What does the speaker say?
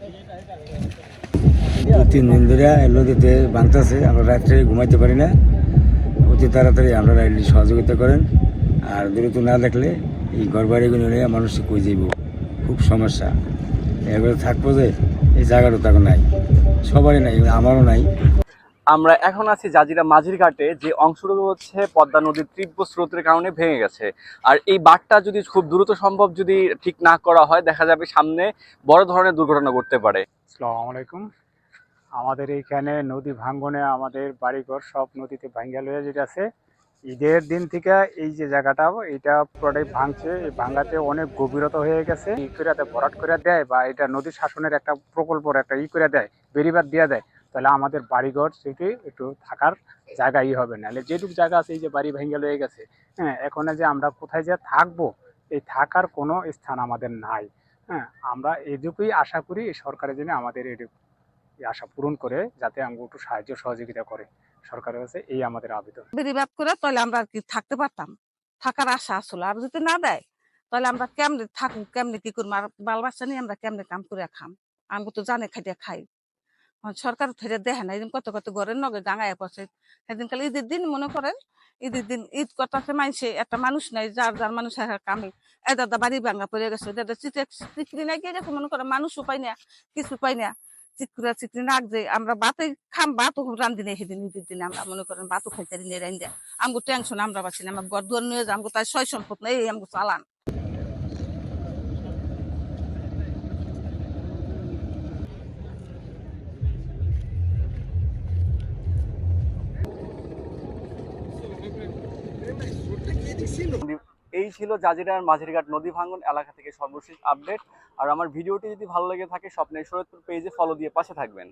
দু তিন দিন ধরে নদীতে বাঁধতেছে আমরা রাত্রে ঘুমাইতে পারি না। অতি তাড়াতাড়ি আমরা রাইলি সহযোগিতা করেন। আর দ্রুত না দেখলে এই ঘর বাড়িগুলো নিয়ে মানুষ কই যাইব? খুব সমস্যা। এবারে থাকব যে, এই জায়গাটা তাকে নাই। সবারই নাই, আমারও নাই। আমরা এখন আছি জাজিরা মাঝির ঘাটে, যে অংশটুকু হচ্ছে পদ্মা নদীর তীব্র স্রোতের কারণে ভেঙে গেছে। আর এই বাঁধটা যদি খুব দ্রুত সম্ভব যদি ঠিক না করা হয়, দেখা যাবে সামনে বড় ধরনের দুর্ঘটনা ঘটতে পারে। আলাইকুম। আমাদের এইখানে নদী ভাঙ্গনে আমাদের বাড়িঘর সব নদীতে ভাঙ্গা লয়ে যেটা আছে, ঈদের দিন থেকে এই যে জায়গাটা, এটা পুরোটাই ভাঙছে। এই ভাঙ্গাতে অনেক গভীরতা হয়ে গেছে। ই করে ভরাট করে দেয় বা এটা নদী শাসনের একটা প্রকল্পর একটা ই করে দেয় বেরিবাদ দিয়ে দেয়। তাহলে আমাদের বাড়িঘর সেটি একটু থাকার জায়গা ই হবে। নাহলে যেটুকু জায়গা আছে এই যে বাড়ি ভেঙে লয়ে গেছে হ্যাঁ এখন যে আমরা কোথায় যে থাকব, এই থাকার কোনো স্থান আমাদের নাই। হ্যাঁ আমরা এইটুকুই আশা করি সরকারের জন্য আমাদের এই আশা পূরণ করে যাতে আমাকে একটু সাহায্য সহযোগিতা করে। সরকারের কাছে এই আমাদের আবেদন। বেরিবাদ করে তাহলে আমরা আর কি থাকতে পারতাম। থাকার আশা আসলো। আর যদি না দেয়, তাহলে আমরা কেমনে থাকুন কেমনে কি করব? আর বাল বাচ্চা নিয়ে আমরা কেমনে কাম করে খাম? আমি তো জানে খাইতে খাই। সরকার থেকে দেখে না। এদিন কত কত ঘরের নগে ডাঙায় পড়ছে। সেদিন কালে ঈদের দিন মনে করেন, ঈদের দিন ঈদ করতেছে মানুষে একটা মানুষ নাই, যার যার মানুষ কামে এ দাদা বাড়ি ভাঙা পড়ে গেছে দাদা চিটে চিকরি নাই গিয়ে গেছে, মনে করেন মানুষও পাই না কিছু পাই না। চিকুরা চিকরি নাক যে আমরা বাতে খাম বাতো রান্ধি নেই সেদিন, ঈদের দিনে আমরা মনে করেন বাতো খাইতে নিয়ে রান্ধে আমগো টেনশন, আমরা পাচ্ছি না, আমার ঘর দুয়ার নিয়ে যাব তাই ছয় সম্পদ নেই আমগো চালান। এই ছিল জাজিরার মাঝিরঘাট নদী ভাঙ্গন এলাকা থেকে সর্বশেষ আপডেট। আর আমার ভিডিওটি যদি ভালো লেগে থাকে, স্বপ্নের শরৎপুর পেজে ফলো দিয়ে পাশে থাকবেন।